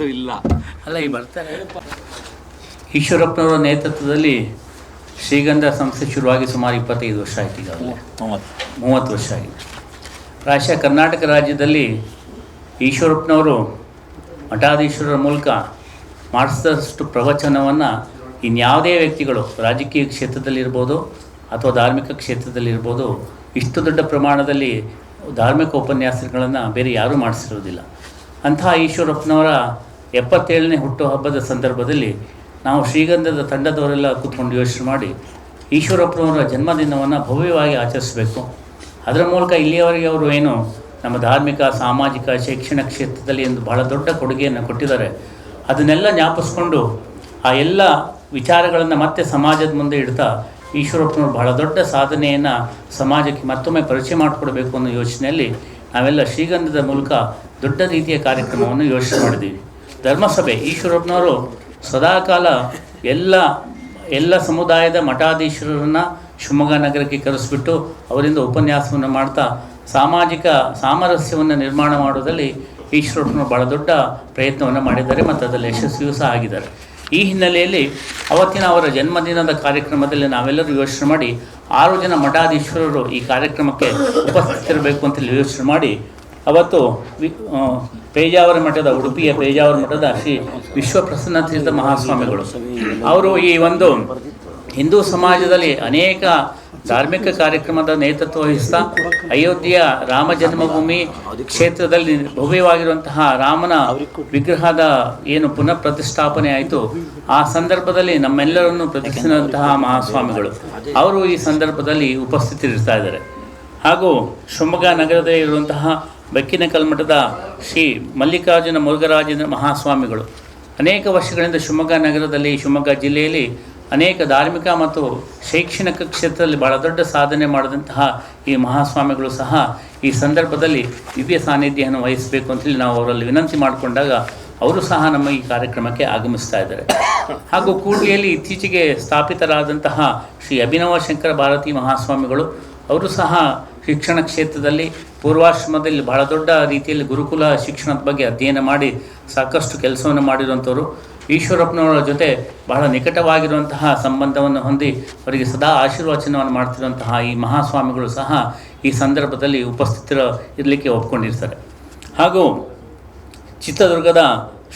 ಯಾರ್ದು ಇಲ್ಲ. ಅಲ್ಲ, ಈ ಬರ್ತಾರೆ. ಈಶ್ವರಪ್ಪನವರ ನೇತೃತ್ವದಲ್ಲಿ ಶ್ರೀಗಂಧ ಸಂಸ್ಥೆ ಶುರುವಾಗಿ ಸುಮಾರು ಇಪ್ಪತ್ತೈದು ವರ್ಷ ಆಯ್ತು ಈಗಾಗಲೇ. ಮೂವತ್ತು ವರ್ಷ ಆಗಿದೆ ಪ್ರಾಯಶಃ ಕರ್ನಾಟಕ ರಾಜ್ಯದಲ್ಲಿ ಈಶ್ವರಪ್ಪನವರು ಮಠಾಧೀಶ್ವರರ ಮೂಲಕ ಮಾಡಿಸಿದಷ್ಟು ಪ್ರವಚನವನ್ನು ಇನ್ಯಾವುದೇ ವ್ಯಕ್ತಿಗಳು ರಾಜಕೀಯ ಕ್ಷೇತ್ರದಲ್ಲಿರ್ಬೋದು ಅಥವಾ ಧಾರ್ಮಿಕ ಕ್ಷೇತ್ರದಲ್ಲಿರ್ಬೋದು ಇಷ್ಟು ದೊಡ್ಡ ಪ್ರಮಾಣದಲ್ಲಿ ಧಾರ್ಮಿಕ ಉಪನ್ಯಾಸಗಳನ್ನು ಬೇರೆ ಯಾರೂ ಮಾಡಿಸಿರೋದಿಲ್ಲ. ಅಂತಹ ಈಶ್ವರಪ್ಪನವರ ಎಪ್ಪತ್ತೇಳನೇ ಹುಟ್ಟುಹಬ್ಬದ ಸಂದರ್ಭದಲ್ಲಿ ನಾವು ಶ್ರೀಗಂಧದ ತಂಡದವರೆಲ್ಲ ಕೂತ್ಕೊಂಡು ಯೋಚನೆ ಮಾಡಿ ಈಶ್ವರಪ್ಪನವರ ಜನ್ಮದಿನವನ್ನು ಭವ್ಯವಾಗಿ ಆಚರಿಸಬೇಕು. ಅದರ ಮೂಲಕ ಇಲ್ಲಿಯವರೆಗೆ ಅವರು ಏನು ನಮ್ಮ ಧಾರ್ಮಿಕ, ಸಾಮಾಜಿಕ, ಶೈಕ್ಷಣಿಕ ಕ್ಷೇತ್ರದಲ್ಲಿ ಒಂದು ಬಹಳ ದೊಡ್ಡ ಕೊಡುಗೆಯನ್ನು ಕೊಟ್ಟಿದ್ದಾರೆ. ಅದನ್ನೆಲ್ಲ ಜ್ಞಾಪಿಸ್ಕೊಂಡು ಆ ಎಲ್ಲ ವಿಚಾರಗಳನ್ನು ಮತ್ತೆ ಸಮಾಜದ ಮುಂದೆ ಇಡ್ತಾ ಈಶ್ವರಪ್ಪನವರು ಬಹಳ ದೊಡ್ಡ ಸಾಧನೆಯನ್ನು ಸಮಾಜಕ್ಕೆ ಮತ್ತೊಮ್ಮೆ ಪರಿಚಯ ಮಾಡಿಕೊಡ್ಬೇಕು ಅನ್ನೋ ಯೋಚನೆಯಲ್ಲಿ ನಾವೆಲ್ಲ ಶ್ರೀಗಂಧದ ಮೂಲಕ ದೊಡ್ಡ ರೀತಿಯ ಕಾರ್ಯಕ್ರಮವನ್ನು ಯೋಚನೆ ಮಾಡಿದ್ದೀವಿ. ಧರ್ಮಸಭೆ, ಈಶ್ವರಪ್ಪನವರು ಸದಾಕಾಲ ಎಲ್ಲ ಎಲ್ಲ ಸಮುದಾಯದ ಮಠಾಧೀಶರನ್ನು ಶಿವಮೊಗ್ಗ ನಗರಕ್ಕೆ ಕರೆಸಿಬಿಟ್ಟು ಅವರಿಂದ ಉಪನ್ಯಾಸವನ್ನು ಮಾಡ್ತಾ, ಸಾಮಾಜಿಕ ಸಾಮರಸ್ಯವನ್ನು ನಿರ್ಮಾಣ ಮಾಡೋದಲ್ಲಿ ಈಶ್ವರಪ್ಪನವರು ಭಾಳ ದೊಡ್ಡ ಪ್ರಯತ್ನವನ್ನು ಮಾಡಿದ್ದಾರೆ ಮತ್ತು ಅದರಲ್ಲಿ ಯಶಸ್ವಿಯೂ ಸಹ ಆಗಿದ್ದಾರೆ. ಈ ಹಿನ್ನೆಲೆಯಲ್ಲಿ ಅವತ್ತಿನ ಅವರ ಜನ್ಮದಿನದ ಕಾರ್ಯಕ್ರಮದಲ್ಲಿ ನಾವೆಲ್ಲರೂ ಯೋಚನೆ ಮಾಡಿ ಆರು ಜನ ಮಠಾಧೀಶ್ವರರು ಈ ಕಾರ್ಯಕ್ರಮಕ್ಕೆ ಉಪಸ್ಥಿತರಿರಬೇಕು ಅಂತೇಳಿ ಯೋಚನೆ ಮಾಡಿ ಅವತ್ತು ವಿ ಪೇಜಾವರ ಮಠದ, ಉಡುಪಿಯ ಪೇಜಾವರ ಮಠದ ಶ್ರೀ ವಿಶ್ವಪ್ರಸನ್ನ ತೀರ್ಥ ಮಹಾಸ್ವಾಮಿಗಳು. ಅವರು ಈ ಒಂದು ಹಿಂದೂ ಸಮಾಜದಲ್ಲಿ ಅನೇಕ ಧಾರ್ಮಿಕ ಕಾರ್ಯಕ್ರಮದ ನೇತೃತ್ವ ವಹಿಸ್ತಾ ಅಯೋಧ್ಯೆಯ ರಾಮ ಜನ್ಮಭೂಮಿ ಕ್ಷೇತ್ರದಲ್ಲಿ ಭವ್ಯವಾಗಿರುವಂತಹ ರಾಮನ ವಿಗ್ರಹದ ಏನು ಪುನಃ ಪ್ರತಿಷ್ಠಾಪನೆ ಆಯಿತು, ಆ ಸಂದರ್ಭದಲ್ಲಿ ನಮ್ಮೆಲ್ಲರನ್ನು ಪ್ರತಿಷ್ಠಿಸಿದಂತಹ ಮಹಾಸ್ವಾಮಿಗಳು. ಅವರು ಈ ಸಂದರ್ಭದಲ್ಲಿ ಉಪಸ್ಥಿತರಿರ್ತಾ ಇದ್ದಾರೆ. ಹಾಗೂ ಶಿವಮೊಗ್ಗ ನಗರದಲ್ಲಿ ಇರುವಂತಹ ಬೆಕ್ಕಿನ ಕಲ್ಮಠದ ಶ್ರೀ ಮಲ್ಲಿಕಾರ್ಜುನ ಮುರುಘರಾಜನ ಮಹಾಸ್ವಾಮಿಗಳು. ಅನೇಕ ವರ್ಷಗಳಿಂದ ಶಿವಮೊಗ್ಗ ನಗರದಲ್ಲಿ, ಶಿವಮೊಗ್ಗ ಜಿಲ್ಲೆಯಲ್ಲಿ ಅನೇಕ ಧಾರ್ಮಿಕ ಮತ್ತು ಶೈಕ್ಷಣಿಕ ಕ್ಷೇತ್ರದಲ್ಲಿ ಬಹಳ ದೊಡ್ಡ ಸಾಧನೆ ಮಾಡಿದಂತಹ ಈ ಮಹಾಸ್ವಾಮಿಗಳು ಸಹ ಈ ಸಂದರ್ಭದಲ್ಲಿ ದಿವ್ಯ ಸಾನ್ನಿಧ್ಯವನ್ನು ವಹಿಸಬೇಕು ಅಂತೇಳಿ ನಾವು ಅವರಲ್ಲಿ ವಿನಂತಿ ಮಾಡಿಕೊಂಡಾಗ ಅವರು ಸಹ ನಮ್ಮ ಈ ಕಾರ್ಯಕ್ರಮಕ್ಕೆ ಆಗಮಿಸ್ತಾ ಇದ್ದಾರೆ. ಹಾಗೂ ಕೂಡ್ಲಿಯಲ್ಲಿ ಇತ್ತೀಚೆಗೆ ಸ್ಥಾಪಿತರಾದಂತಹ ಶ್ರೀ ಅಭಿನವ ಶಂಕರ ಭಾರತಿ ಮಹಾಸ್ವಾಮಿಗಳು, ಅವರು ಸಹ ಶಿಕ್ಷಣ ಕ್ಷೇತ್ರದಲ್ಲಿ ಪೂರ್ವಾಶ್ರಮದಲ್ಲಿ ಬಹಳ ದೊಡ್ಡ ರೀತಿಯಲ್ಲಿ ಗುರುಕುಲ ಶಿಕ್ಷಣದ ಬಗ್ಗೆ ಅಧ್ಯಯನ ಮಾಡಿ ಸಾಕಷ್ಟು ಕೆಲಸವನ್ನು ಮಾಡಿರುವಂಥವರು. ಈಶ್ವರಪ್ಪನವರ ಜೊತೆ ಬಹಳ ನಿಕಟವಾಗಿರುವಂತಹ ಸಂಬಂಧವನ್ನು ಹೊಂದಿ ಅವರಿಗೆ ಸದಾ ಆಶೀರ್ವಚನವನ್ನು ಮಾಡ್ತಿರುವಂತಹ ಈ ಮಹಾಸ್ವಾಮಿಗಳು ಸಹ ಈ ಸಂದರ್ಭದಲ್ಲಿ ಉಪಸ್ಥಿತರ ಇರಲಿಕ್ಕೆ ಒಪ್ಕೊಂಡಿರ್ತಾರೆ. ಹಾಗೂ ಚಿತ್ರದುರ್ಗದ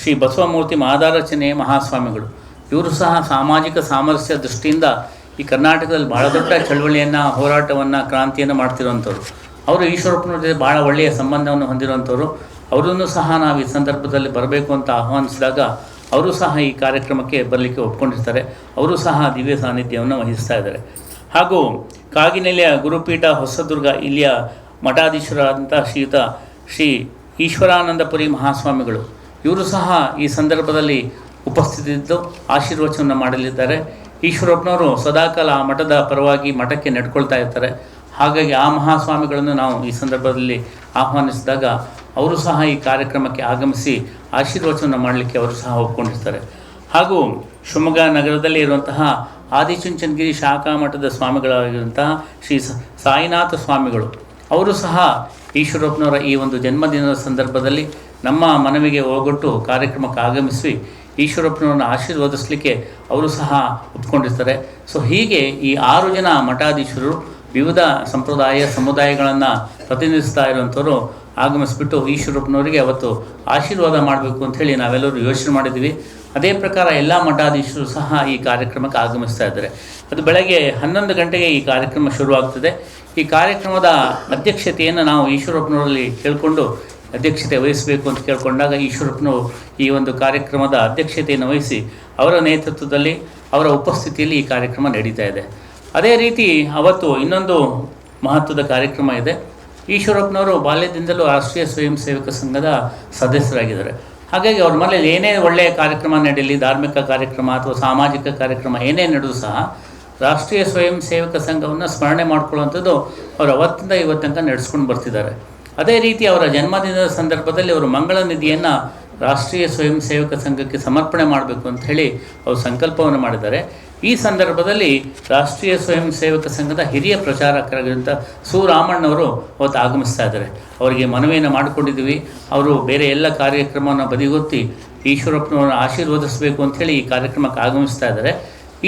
ಶ್ರೀ ಬಸವಮೂರ್ತಿ ಮಹಾದಾರಚನೆ ಮಹಾಸ್ವಾಮಿಗಳು. ಇವರು ಸಹ ಸಾಮಾಜಿಕ ಸಾಮರಸ್ಯ ದೃಷ್ಟಿಯಿಂದ ಈ ಕರ್ನಾಟಕದಲ್ಲಿ ಬಹಳ ದೊಡ್ಡ ಚಳವಳಿಯನ್ನು, ಹೋರಾಟವನ್ನು, ಕ್ರಾಂತಿಯನ್ನು ಮಾಡ್ತಿರುವಂಥವ್ರು. ಅವರು ಈಶ್ವರಪ್ಪನ ಜೊತೆ ಭಾಳ ಒಳ್ಳೆಯ ಸಂಬಂಧವನ್ನು ಹೊಂದಿರುವಂಥವ್ರು. ಅವರನ್ನು ಸಹ ನಾವು ಈ ಸಂದರ್ಭದಲ್ಲಿ ಬರಬೇಕು ಅಂತ ಆಹ್ವಾನಿಸಿದಾಗ ಅವರು ಸಹ ಈ ಕಾರ್ಯಕ್ರಮಕ್ಕೆ ಬರಲಿಕ್ಕೆ ಒಪ್ಕೊಂಡಿರ್ತಾರೆ. ಅವರು ಸಹ ದಿವ್ಯ ಸಾನ್ನಿಧ್ಯವನ್ನು ವಹಿಸ್ತಾ ಇದ್ದಾರೆ. ಹಾಗೂ ಕಾಗಿನೆಲೆಯ ಗುರುಪೀಠ ಹೊಸದುರ್ಗ, ಇಲ್ಲಿಯ ಮಠಾಧೀಶರಾದಂಥ ಶ್ರೀಯುತ ಶ್ರೀ ಈಶ್ವರಾನಂದಪುರಿ ಮಹಾಸ್ವಾಮಿಗಳು. ಇವರು ಸಹ ಈ ಸಂದರ್ಭದಲ್ಲಿ ಉಪಸ್ಥಿತಿದ್ದು ಆಶೀರ್ವಚನ ಮಾಡಲಿದ್ದಾರೆ. ಈಶ್ವರಪ್ಪನವರು ಸದಾಕಾಲ ಆ ಮಠದ ಪರವಾಗಿ ಮಠಕ್ಕೆ ನಡ್ಕೊಳ್ತಾ ಇರ್ತಾರೆ. ಹಾಗಾಗಿ ಆ ಮಹಾಸ್ವಾಮಿಗಳನ್ನು ನಾವು ಈ ಸಂದರ್ಭದಲ್ಲಿ ಆಹ್ವಾನಿಸಿದಾಗ ಅವರು ಸಹ ಈ ಕಾರ್ಯಕ್ರಮಕ್ಕೆ ಆಗಮಿಸಿ ಆಶೀರ್ವಚನ ಮಾಡಲಿಕ್ಕೆ ಅವರು ಸಹ ಒಪ್ಕೊಂಡಿರ್ತಾರೆ. ಹಾಗೂ ಶಿವಮೊಗ್ಗ ನಗರದಲ್ಲಿ ಇರುವಂತಹ ಆದಿಚುಂಚನಗಿರಿ ಶಾಖಾ ಮಠದ ಸ್ವಾಮಿಗಳಾಗಿರುವಂತಹ ಶ್ರೀ ಸಾಯಿನಾಥ ಸ್ವಾಮಿಗಳು. ಅವರು ಸಹ ಈಶ್ವರಪ್ಪನವರ ಈ ಒಂದು ಜನ್ಮದಿನದ ಸಂದರ್ಭದಲ್ಲಿ ನಮ್ಮ ಮನವಿಗೆ ಹೋಗೊಟ್ಟು ಕಾರ್ಯಕ್ರಮಕ್ಕೆ ಆಗಮಿಸಿ ಈಶ್ವರಪ್ಪನವರನ್ನು ಆಶೀರ್ವದಿಸಲಿಕ್ಕೆ ಅವರು ಸಹ ಒಪ್ಕೊಂಡಿರ್ತಾರೆ ಸೊ ಹೀಗೆ ಈ ಆರು ಜನ ಮಠಾಧೀಶರು ವಿವಿಧ ಸಂಪ್ರದಾಯ ಸಮುದಾಯಗಳನ್ನು ಪ್ರತಿನಿಧಿಸ್ತಾ ಇರುವಂಥವರು ಆಗಮಿಸ್ಬಿಟ್ಟು ಈಶ್ವರಪ್ಪನವರಿಗೆ ಅವತ್ತು ಆಶೀರ್ವಾದ ಮಾಡಬೇಕು ಅಂಥೇಳಿ ನಾವೆಲ್ಲರೂ ಯೋಚನೆ ಮಾಡಿದ್ದೀವಿ. ಅದೇ ಪ್ರಕಾರ ಎಲ್ಲ ಮಠಾಧೀಶರು ಸಹ ಈ ಕಾರ್ಯಕ್ರಮಕ್ಕೆ ಆಗಮಿಸ್ತಾ ಇದ್ದಾರೆ. ಅದು ಬೆಳಗ್ಗೆ ಹನ್ನೊಂದು ಗಂಟೆಗೆ ಈ ಕಾರ್ಯಕ್ರಮ ಶುರುವಾಗ್ತದೆ. ಈ ಕಾರ್ಯಕ್ರಮದ ಅಧ್ಯಕ್ಷತೆಯನ್ನು ನಾವು ಈಶ್ವರಪ್ಪನವರಲ್ಲಿ ಕೇಳಿಕೊಂಡು ಅಧ್ಯಕ್ಷತೆ ವಹಿಸಬೇಕು ಅಂತ ಕೇಳಿಕೊಂಡಾಗ ಈಶ್ವರಪ್ಪನವರು ಈ ಒಂದು ಕಾರ್ಯಕ್ರಮದ ಅಧ್ಯಕ್ಷತೆಯನ್ನು ವಹಿಸಿ ಅವರ ನೇತೃತ್ವದಲ್ಲಿ ಅವರ ಉಪಸ್ಥಿತಿಯಲ್ಲಿ ಈ ಕಾರ್ಯಕ್ರಮ ನಡೀತಾ ಇದೆ. ಅದೇ ರೀತಿ ಅವತ್ತು ಇನ್ನೊಂದು ಮಹತ್ವದ ಕಾರ್ಯಕ್ರಮ ಇದೆ. ಈಶ್ವರಪ್ಪನವರು ಬಾಲ್ಯದಿಂದಲೂ ರಾಷ್ಟ್ರೀಯ ಸ್ವಯಂ ಸೇವಕ ಸಂಘದ ಸದಸ್ಯರಾಗಿದ್ದಾರೆ. ಹಾಗಾಗಿ ಅವ್ರ ಮನೇಲಿ ಏನೇ ಒಳ್ಳೆಯ ಕಾರ್ಯಕ್ರಮ ನಡೀಲಿ, ಧಾರ್ಮಿಕ ಕಾರ್ಯಕ್ರಮ ಅಥವಾ ಸಾಮಾಜಿಕ ಕಾರ್ಯಕ್ರಮ ಏನೇ ನಡೆದು ಸಹ ರಾಷ್ಟ್ರೀಯ ಸ್ವಯಂ ಸೇವಕ ಸಂಘವನ್ನು ಸ್ಮರಣೆ ಮಾಡ್ಕೊಳ್ಳುವಂಥದ್ದು ಅವರು ಅವತ್ತಿಂದ ಇವತ್ತಂಕ ನಡೆಸ್ಕೊಂಡು ಬರ್ತಿದ್ದಾರೆ. ಅದೇ ರೀತಿ ಅವರ ಜನ್ಮದಿನದ ಸಂದರ್ಭದಲ್ಲಿ ಅವರು ಮಂಗಳ ನಿಧಿಯನ್ನು ರಾಷ್ಟ್ರೀಯ ಸ್ವಯಂ ಸೇವಕ ಸಂಘಕ್ಕೆ ಸಮರ್ಪಣೆ ಮಾಡಬೇಕು ಅಂತ ಹೇಳಿ ಅವರು ಸಂಕಲ್ಪವನ್ನು ಮಾಡಿದ್ದಾರೆ. ಈ ಸಂದರ್ಭದಲ್ಲಿ ರಾಷ್ಟ್ರೀಯ ಸ್ವಯಂ ಸೇವಕ ಸಂಘದ ಹಿರಿಯ ಪ್ರಚಾರಕರಾಗಿರುವಂಥ ಸು ರಾಮಣ್ಣವರು ಅವತ್ತು ಆಗಮಿಸ್ತಾ ಇದ್ದಾರೆ. ಅವರಿಗೆ ಮನವಿಯನ್ನು ಮಾಡಿಕೊಂಡಿದ್ದೀವಿ. ಅವರು ಬೇರೆ ಎಲ್ಲ ಕಾರ್ಯಕ್ರಮವನ್ನು ಬದಿಗೊತ್ತಿ ಈಶ್ವರಪ್ಪನವರನ್ನು ಆಶೀರ್ವದಿಸಬೇಕು ಅಂಥೇಳಿ ಈ ಕಾರ್ಯಕ್ರಮಕ್ಕೆ ಆಗಮಿಸ್ತಾ ಇದ್ದಾರೆ.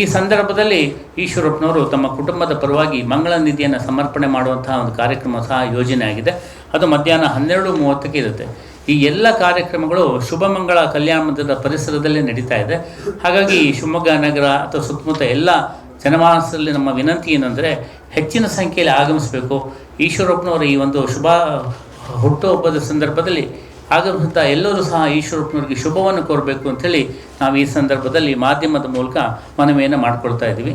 ಈ ಸಂದರ್ಭದಲ್ಲಿ ಈಶ್ವರಪ್ಪನವರು ತಮ್ಮ ಕುಟುಂಬದ ಪರವಾಗಿ ಮಂಗಳ ನಿಧಿಯನ್ನು ಸಮರ್ಪಣೆ ಮಾಡುವಂತಹ ಒಂದು ಕಾರ್ಯಕ್ರಮ ಸಹ ಯೋಜನೆ ಆಗಿದೆ. ಅದು ಮಧ್ಯಾಹ್ನ ಹನ್ನೆರಡು ಮೂವತ್ತಕ್ಕೆ ಇರುತ್ತೆ. ಈ ಎಲ್ಲ ಕಾರ್ಯಕ್ರಮಗಳು ಶುಭಮಂಗಳ ಕಲ್ಯಾಣ ಮಂದಿರದ ಪರಿಸರದಲ್ಲೇ ನಡೀತಾ ಇದೆ. ಹಾಗಾಗಿ ಶಿವಮೊಗ್ಗ ನಗರ ಅಥವಾ ಸುತ್ತಮುತ್ತ ಎಲ್ಲ ಜನಮಾನಸದಲ್ಲಿ ನಮ್ಮ ವಿನಂತಿ ಏನಂದರೆ ಹೆಚ್ಚಿನ ಸಂಖ್ಯೆಯಲ್ಲಿ ಆಗಮಿಸಬೇಕು. ಈಶ್ವರಪ್ಪನವರ ಈ ಒಂದು ಶುಭ, ಹುಟ್ಟುಹಬ್ಬದ ಸಂದರ್ಭದಲ್ಲಿ ಆಗಮಿಸಿದ ಎಲ್ಲರೂ ಸಹ ಈಶ್ವರಪ್ಪನವರಿಗೆ ಶುಭವನ್ನು ಕೋರಬೇಕು ಅಂಥೇಳಿ ನಾವು ಈ ಸಂದರ್ಭದಲ್ಲಿ ಮಾಧ್ಯಮದ ಮೂಲಕ ಮನವಿಯನ್ನು ಮಾಡಿಕೊಳ್ತಾ ಇದ್ದೀವಿ.